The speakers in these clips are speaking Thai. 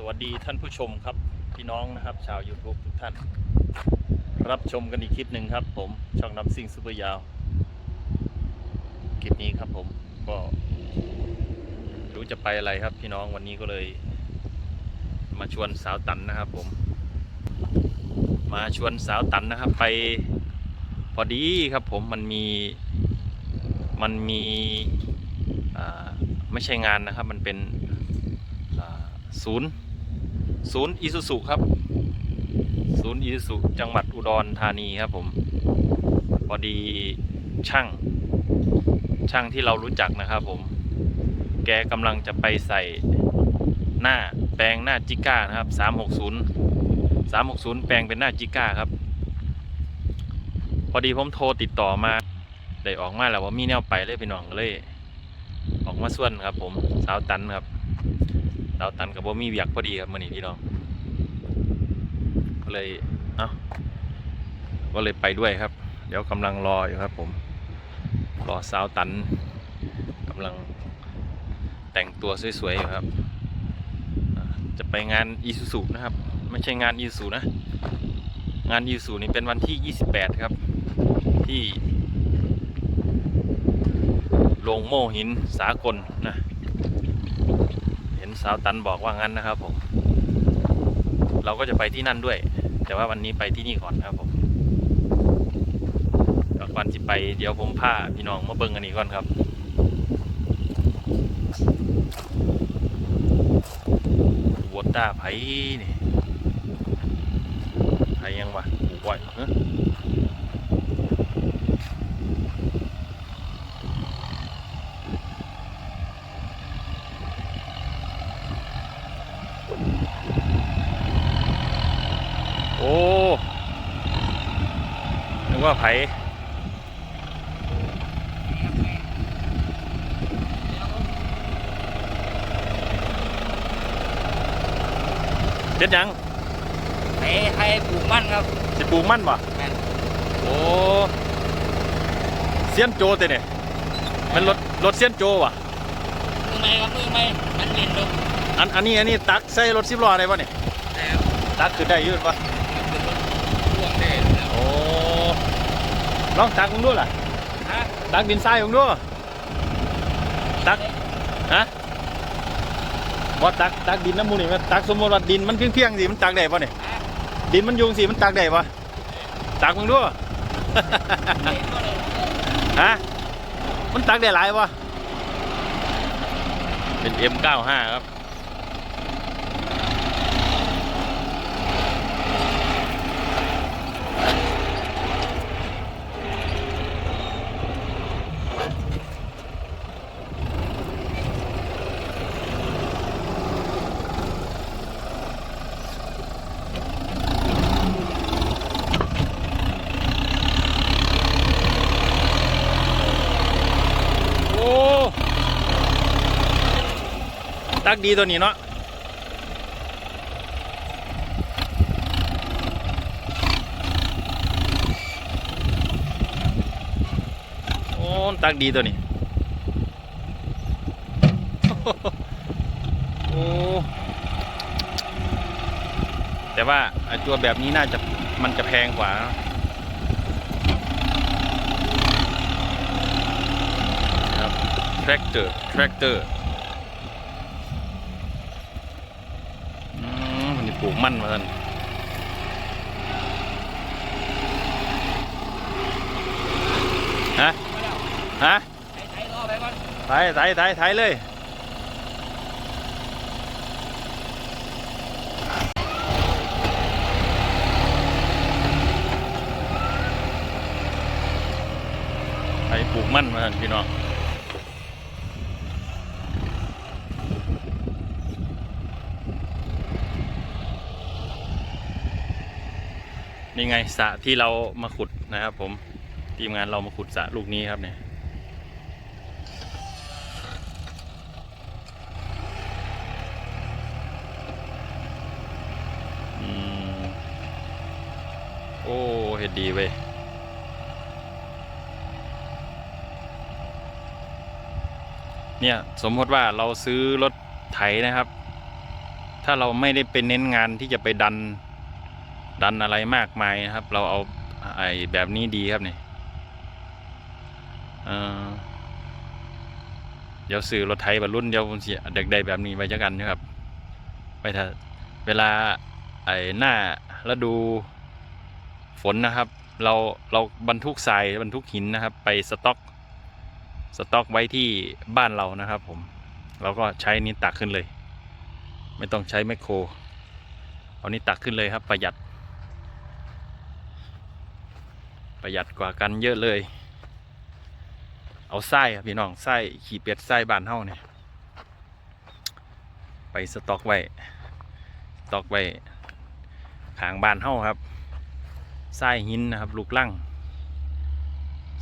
สวัสดีท่านผู้ชมครับ พี่น้องนะครับ ชาว YouTube ทุกท่าน รับชมกันอีกคลิปหนึ่งครับ ผมช่องน้ำซิ่งซุปเปอร์ยาว คลิปนี้ครับผมก็รู้จะไปอะไรครับ พี่น้องวันนี้ก็เลย มาชวนสาวตันนะครับ ผม มาชวนสาวตันนะครับ ไปพอดีครับ ผมมันมีมันมีไม่ใช่งานนะครับ มันเป็นศูนย์ ศูนย์อิสุสุครับ ศูนย์อิสุสุจังหวัดอุดรธานีครับผม พอดีช่าง ช่างที่เรารู้จักนะครับผม แกกำลังจะไปใส่หน้าแปลงหน้าจิก้านะครับสามหกศูนย์สามหกศูนย์แปลงเป็นหน้าจิก้าครับ พอดีผมโทรติดต่อมาได้ออกมาแล้วว่ามีแนวไปเลยพี่น้องเลย ออกมาส่วนครับผมสาวตันครับ ดาวตันกับบ่มีเวียกพอดีครับมื่อนี้พี่น้องก็เลยเอ้าก็เลยไปด้วยครับ เดี๋ยวกำลังรออยู่ครับผม รอสาวตันกำลังแต่งตัวสวยๆอยู่ครับ จะไปงานอีซูซูนะครับ ไม่ใช่งานอีซูซูนะ งานอีซูซูนี่เป็นวันที่ 28 ครับ ที่โรงโม่หินสากลนะ ห็นสาวตันบอกว่างั้นนะครับผม เราก็จะไปที่นั่นด้วย แต่ว่าวันนี้ไปที่นี่ก่อนนะครับผมเดี๋ยวก่อนที่ไปเดี๋ยวผมพาพี่น้องมาเบิ่งกันอีกก่อนครับวอต้าไผ่นี่ไผ่ยังวะปลูกไว้ฮะโอ้นึก ว่าไผ่เด็ดหยังให้ให้ปลูกมันครับสิปลูกมันบ่แม่นโอ้เซียนโจเตเนี่ยมันรถรถเซียนโจวะมือไม่ครับมือไม่มันเล่นลงอันอันนี้อันนี้ตักใส่รถสิบล้อได้ปะเนี่ยแล้วตักคือได้อยืดปะ มันเป็นรถพ่วงได้แล้ว โอ้ ลองตักมึงดูล่ะฮะตักดินทรายมึงดูตักฮะบ่ตักตักดินน้ำมูนี่มันตักสมมติว่าดินมันเพียงๆสิมันตักได้ปะเนี่ยฮะดินมันยุงสิมันตักได้ปะตักมึงดูเล่นก็เลยฮะมันตักได้หลายปะเป็น M95 ครับ โอ้ ตักดีตัวนี้เนาะโอ้ตักดีตัวนี้ โอ้แต่ว่าไอตัวแบบนี้น่าจะมันจะแพงกว่าครับ tractor tractor อืมมันนี่ป ลูกมันมาท่านฮะ ฮะไปก่อนไถไถไถไถเลยไถปลูกมันมาท่านพี่น้อง นี่ไงสระที่เรามาขุดนะครับ ผมทีมงานเรามาขุดสระลูกนี้ครับเนี่ยโอ้เห็ดดีเว้ยเนี่ยสมมติว่าเราซื้อรถไถนะครับ ถ้าเราไม่ได้เป็นเน้นงานที่จะไปดัน ดันอะไรมากมายนะครับ เราเอาไอ้แบบนี้ดีครับเนี่ยเดี๋ยวซื้อรถไถบรรลุนเดี๋ยวผมสิเด็กใดแบบนี้ไว้จักกันนะครับไปถ้าเวลาไอ้หน้าฤดูฝนนะครับ เราเราบรรทุกทรายบรรทุกหินนะครับ ไปสต็อกสต็อกไว้ที่บ้านเรานะครับ ผม เราก็ใช้นี้ตักขึ้นเลย ไม่ต้องใช้แมคโครเอานี้ตักขึ้นเลยครับประหยัด ประหยัดกว่ากันเยอะเลย เอาไส้ครับพี่น้องไส้ขี่เป็ดไส้บานเฮาเนี่ยไปสต็อกไว้สต็อกไว้ขางบานเฮาครับไส้หินนะครับ ลูกลั่ง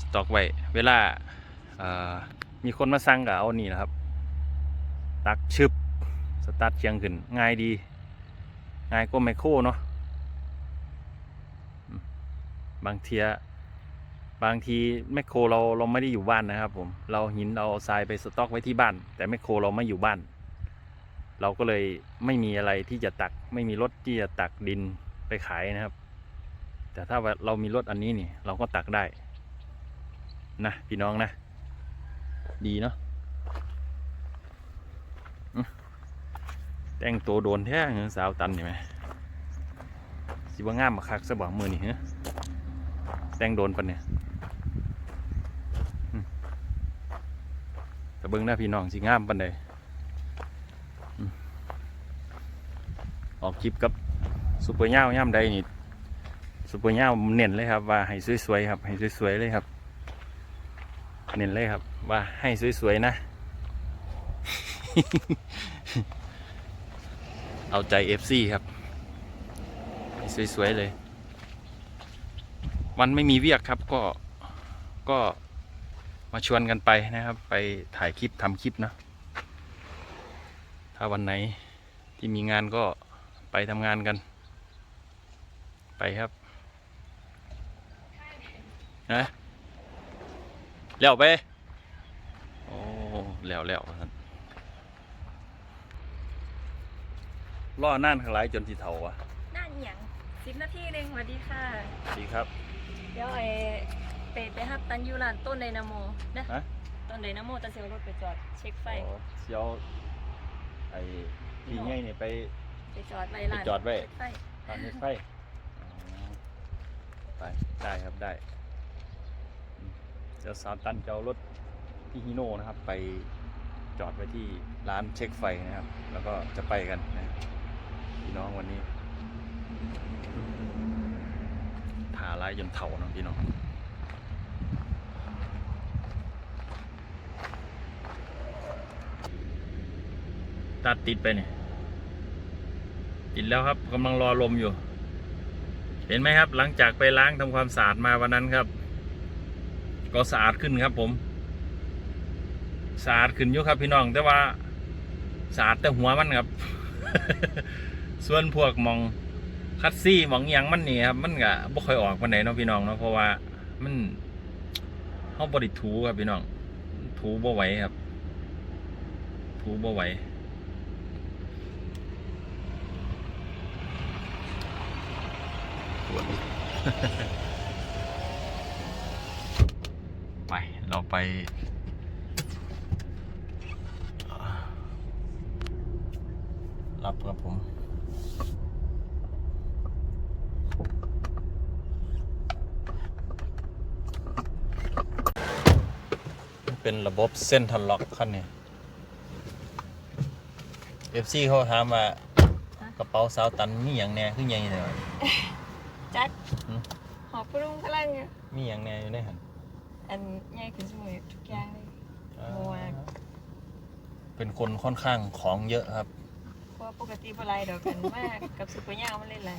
สต็อกไว้เวลามีคนมาสั่งก็เอานี่นะครับ ตักชึบสตาร์ทเชียงขึ้น ง่ายดี ง่ายกว่าไมโครเนาะบางเทีย บางทีแมคโครเราเราไม่ได้อยู่บ้านนะครับผมเราหินเราทรายไปสต็อกไว้ที่บ้าน แต่แมคโครเราไม่อยู่บ้าน เราก็เลยไม่มีอะไรที่จะตัก ไม่มีรถที่จะตักดินไปขายนะครับ แต่ถ้าว่าเรามีรถอันนี้นี่ เราก็ตักได้นะพี่น้องนะ ดีเนาะแต่งตัวโดนแท้เหรอสาวตันเห็นไหมสิว่างามมาคักซะบ่มือนี่เหรอแต่งโดนปะเนี่ยอืมแต่ เบิ้งหน้าพี่น้องสิงามปันใดอออกคลิปกับซุปเปอร์เน่าย่ำใดนี่ซุปเปอร์เน่าเน้นเลยครับ ว่าให้สวยๆครับ ให้สวยๆเลยครับ เน้นเลยครับ ว่าให้สวยๆนะ เอาใจ FC ครับสวยๆเลย วันไม่มีเวียกครับก็ก็ มาชวนกันไปนะครับ ไปถ่ายคลิปทำคลิปนะ ถ้าวันไหนที่มีงานก็ไปทำงานกัน ไปครับนะแล้วไปโอ้แล้วแล้วท่านล่อน่านขลายจนสีเทาวะน่าเหียงสิบนาทีหนึ่งสวัสดีค่ะ ดีครับ เดี๋ยวไอ้ ไปไปฮับตันอยูรานต้นไดนาโมนะฮะ ต้นไดนาโมตะเซียวรถไปจอดเช็คไฟ อ๋อเชียวไอ้พี่ใหญ่เนี่ยไป ไปจอดไว้ร้านไปจอดไว้ เช็คไฟตอนนี้ไฟอ๋อไปได้ครับได้อืมเดี๋ยวสาวตันจะเอารถพี่ฮิโน่นะครับ ไปจอดไว้ที่ร้านเช็คไฟนะครับ แล้วก็จะไปกันนะพี่น้องวันนี้ทาลายจนเถาเนาะพี่น้อง ตัดติดไปเนี่ยติดแล้วครับกำลังรอลมอยู่ เห็นไหมครับ หลังจากไปล้างทำความสะอาดมาวันนั้นครับ ก็สะอาดขึ้นครับ ผมสะอาดขึ้นอยู่ครับ พี่น้อง แต่ว่าสะอาดแต่หัวมันครับ ส่วนพวกมองคัดซี่มองยังมันนี่ครับ มันก็บ่ค่อยออกวันไหนเนาะพี่น้องเนาะเพราะว่ามันเฮาบ่ได้ถูครับพี่น้อง ถูบ่ไหวครับ ถูบ่ไหว ไป เราไป รับครับผมเป็นระบบเส้นทันล็อกคันนี้ FC เขาถามว่ากระเป๋าสาวตันมีอย่างแหน่คือใหญ่เลยวะ จัดหืมหอบพรุงพลังเนี่ยมีอย่างแหน่อยู่ในหันอันใหญ่ขึ้นสมุยทุกอย่างเลยโอ้ย เป็นคนค่อนข้างของเยอะครับ เพราะว่าปกติบ่ไรดอกกันมากกับซุปเปอร์ย่างมันเล่นไร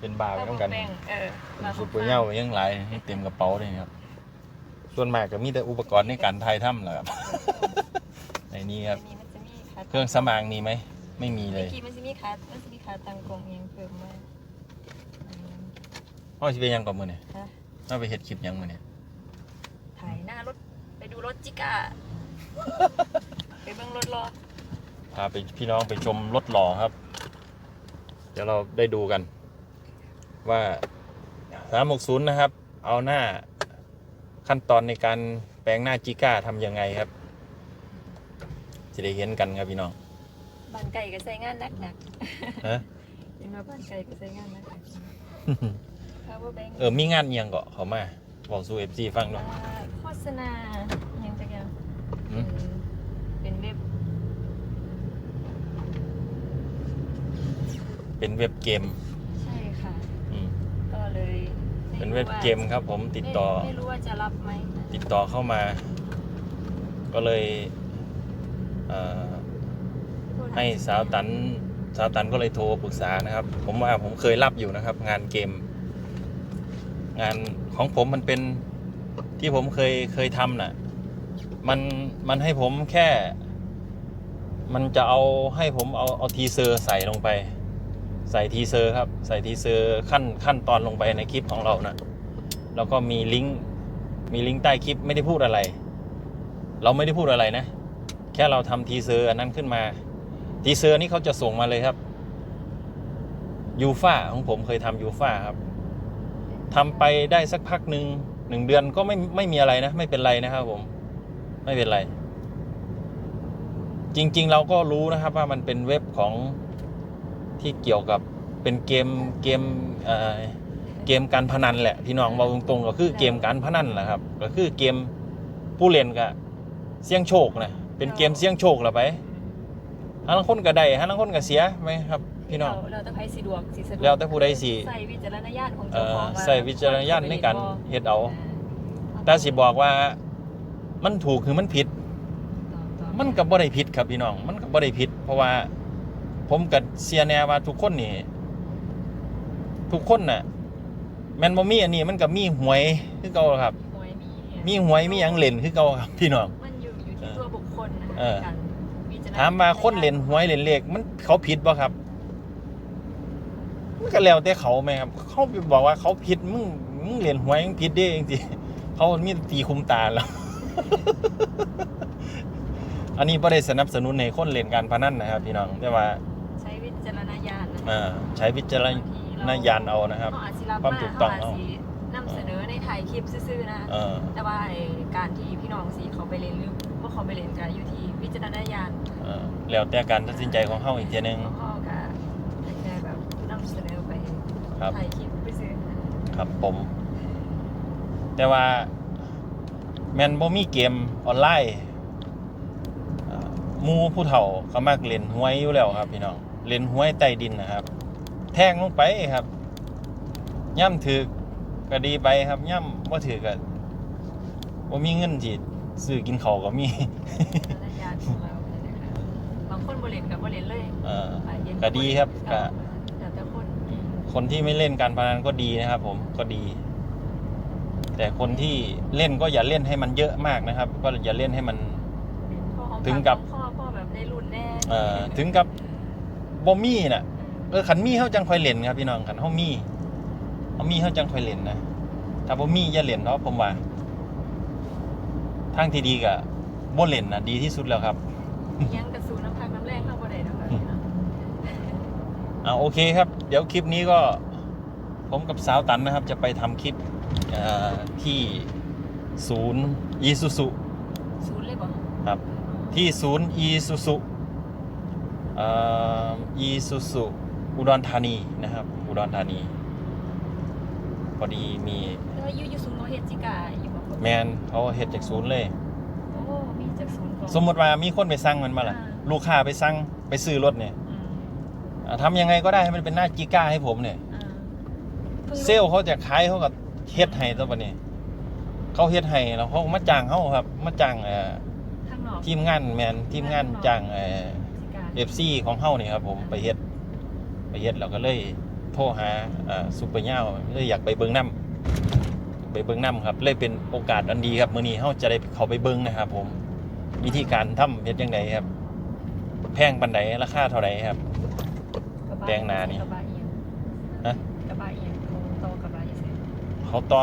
เป็นบาร์ไปต้องกันแป้งเออเป็นซุปเปอร์เน่ายังหลายให้เต็มกระเป๋าเลยครับ ส่วนมากก็มีแต่อุปกรณ์ในการถ่ายถ้ำแหละครับ ในนี้ครับอันนี้มันจะมีขาเครื่องสมางมีไหม ไม่มีเลเมื่อย กี้มันจะมีขามันจะมีขาตังกงยังเพิ่มมาอันนี้ พ่อชิไปยังก่อนมือเนี่ยฮะ พ่อไปเห็ดคลิปยังมือเนี่ยถ่ายหน้ารถไปดูรถจิก้า ไปเบิ่งรถรอไปพาไปพี่น้องไปชมรถหล่อครับ เดี๋ยวเราได้ดูกัน ว่า 360 นะครับ เอาหน้าขั้นตอนในการแปลงหน้าจิก้าทำยังไงครับจะได้เห็นกันครับพี่น้องบ้านไก่ก็ใช้งานหนักหนักฮะๆยังว่าบ้านไก่ก็ใช้งานหนักหนัก power bank เออมีงานอิหยังเกาะเขามาบอกสู่เอฟซีฟังหน่อยอ่าโฆษณาอย่างจักอย่างหืมเออเป็นเว็บ เป็นเว็บเกม ใช่ค่ะอืมก็เลยไม่เป็นรู้เว็บว่าเกมครับ ผมติดต่อไม่ไม่รู้ว่าจะรับไหมติดต่อเข้ามา ก็เลยเอ่อให้สาวตันสาวตันก็เลยโทรปรึกษานะครับ ผมว่าผมเคยรับอยู่นะครับ งานเกม งานของผมมันเป็นที่ผมเคยเคยทำน่ะ มันมันให้ผมแค่ มันจะเอาให้ผมเอาเอาทีเซอร์ใส่ลงไป ใส่ทีเซอร์ครับ ใส่ทีเซอร์ขั้นขั้นตอนลงไปในคลิปของเรานะแล้วก็มีลิงก์มีลิงก์ใต้คลิปไม่ได้พูดอะไร เราไม่ได้พูดอะไรนะ แค่เราทำทีเซอร์อันนั้นขึ้นมา ทีเซอร์นี้เขาจะส่งมาเลยครับยูฟ่าของผมเคยทำยูฟ่าครับ ทำไปได้สักพักหนึ่งหนึ่งเดือนก็ไม่ไม่มีอะไรนะ ไม่เป็นไรนะครับผม ไม่เป็นไร จริง ๆ เราก็รู้นะครับว่ามันเป็นเว็บของที่เกี่ยวกับเป็นเกมเกมเอ่อเกมการพนันแหละพี่น้องบอกตรงๆก็คือเกมการพนันแหละครับ ก็คือเกมผู้เล่นกับเสี่ยงโชคนะเป็นเกมเสี่ยงโชคละไปฮาลังคนก็ได้ฮาลังคนก็เสียไหมครับ พี่น้อง เราเราต้องให้สะดวกสิสะดวกแล้วแต่ผู้ใดสิ ใส่วิจารณญาณของเอ่เจ้าขอองว่าใส่วิจารณญาณในการเฮ็ดเอาอ่าแต่สิบอกว่ามันถูกคือมันผิดต่อต่อมันกับบ่ได้ผิดครับพี่น้อง มันกับบ่ได้ผิด เพราะว่า ผมกับเสียแน่ว่าทุกคนนี่ ทุกคนน่ะ แม่นบ่มีอันนี้มันก็มีหวยคือเก่าครับ หวยมีเนี่ยมีหวยมีหยังเล่นคือเก่าครับพี่น้อง มันอยู่อยู่ที่ตัวบุคคลนะคะเออการวิจารณญณถามว่าคนเล่นหวยเล่นเลขมันเขาผิดบ่ครับ มันก็แล้วแต่เขาไหมครับ เขาบอกว่าเขาผิดมึงมึงเล่นหวยมึงผิดเด้จริงๆเขามีตีคุมตาแล้ว อันนี้บ่ได้สนับสนุนในคนเล่นการพนันนะครับ พี่น้องแต่ว่า ใช้วิจารณญาณนะอ่าใช้วิจารณญาณเอานะครับ เขาอาจสิรับความถูกต้องเขาเอาอาจสินำเสนอในถ่ายคลิปซื่อๆนะ เออ แต่ว่าไอ้การที่พี่น้องสีเขาไปเรียนหรือว่าเขาไปเรียนกันอยู่ที่วิจารณญาณเออแล้วแต่การตัดสินใจของเฮาอีกทีนึงของพ่อกับแค่แบบนำเสนอไป ครับ ถ่ายคลิปไปซื้อนะครับผม แต่ว่าแม่นบ่มีเกมออนไลน์อ่าหมู่ผู้เฒ่าเขามักเล่นหวยอยู่แล้วครับพี่น้องเล่นหวยใต้ดินนะครับ แทงลงไปครับ ย่ำถือก็ดีไปครับ ย่ำบ่ถือก็บ่มีเงินสิซื้อกินข้าวก็มีวิจารณญาณของเราเนี่ยนะคะบางคนบริเรียนกับบริเรียนเลยเอออ่าเย็นก็ดีครับก็แล้วแต่คน คนที่ไม่เล่นการพนันก็ดีนะครับ ผมก็ดี แต่คนที่เล่นก็อย่าเล่นให้มันเยอะมากนะครับ ก็อย่าเล่นให้มันพ่อของถึงกับ พ่อพ่อแบบในรุ่นแน่เอ่อถึงกับบ่มีน่ะเออขันมีเฮาจังค่อยเล่นครับพี่น้องขันเฮามีเฮามีเฮาจังค่อยเล่นนะถ้าบ่มีอย่าเล่นเนาะผมว่าทางที่ดีก็บ่เล่นน่ะดีที่สุดแล้วครับยังกระสูน้ำพักน้ำแรงเข้าบ่ได้นะคะ อ่าโอเคครับ เดี๋ยวคลิปนี้ก็ผมกับสาวตันนะครับ จะไปทำคลิปเอ่อที่ศูนย์อีซูซุศูนย์เลยบ่ครับที่ศูนย์อีซูซุอีซูซุอุดรธานีนะครับ อุดรธานีพอดีมีแล้วอยู่อยู่ศูนย์โมเฮดจิกาอยู่บ่แมนเขาเฮ็ดจากศูนย์เลยโอ้มีจากศูนย์ก่อนสมมติว่ามีคนไปสั่งมันมาล่ะอ่าลูกค้าไปสั่งไปซื้อรถเนี่ย อืมอ่าทำยังไงก็ได้ให้มันเป็นหน้าจิก้าให้ผมเนี่ย อ่าพิ่งรู้เซลล์เขาจะขายเขาก็เฮ็ดให้ตัวบัดนี้ เขาเฮ็ดให้แล้วเขาก็มาจ้างเขาครับ มาจ้างเอ่อข้างนอกทีมงานแมนทีมงานจ้างเอ่อจิกา เอฟซีของเฮานี่ครับผมไปเฮ็ด ไปเฮ็ดแล้วก็เลยโทรหาเอ่อซุปเปอร์เน่าเลยอยากไปเบิ่งน้ำไปเบิ่งน้ำครับ เลยเป็นโอกาสอันดีครับมื้อนี้เฮาจะได้เข้าไปเบิ่งนะครับผมวิธีการทำเฮ็ดจังไดครับ แพงปานใดราคาเท่าใดครับกระบะ แปลงนานี่ กระบะเอียงฮะ กระบะเอียงเขาโตกระบะเอียงเขาต่อ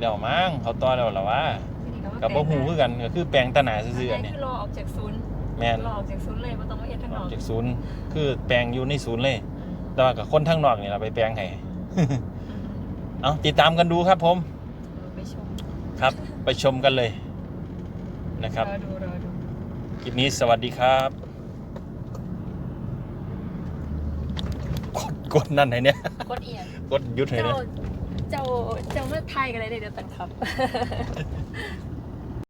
แล้วมั้งเขาต่อแล้วล่ะว่าทีนี้กับบ่ฮู้คือกันก็คือแปลงตะหนาซื่อๆอันนี้นี้คือรอออกจากศูนย์แม่นหลอกจากศูนย์เลยบ่ต้องมาเฮ็ดทางนอออกกจากศูนย์คือแปลงอยู่ในศูนย์เลย แต่ว่ากับคนทางนอกนี่เราไปแปลงให้เอาติดตามกันดูครับผมไปชมครับ ไปชมกันเลยนะครับ รอดูรอดู คลิปนี้สวัสดีครับ กดกดนั่นไหนเนี่ยกดเอียนกดหยุดไหนเจ้าเนี่ยเจ้าเจ้าเมื่อไทยกันเลยเดี๋ยวตันครับ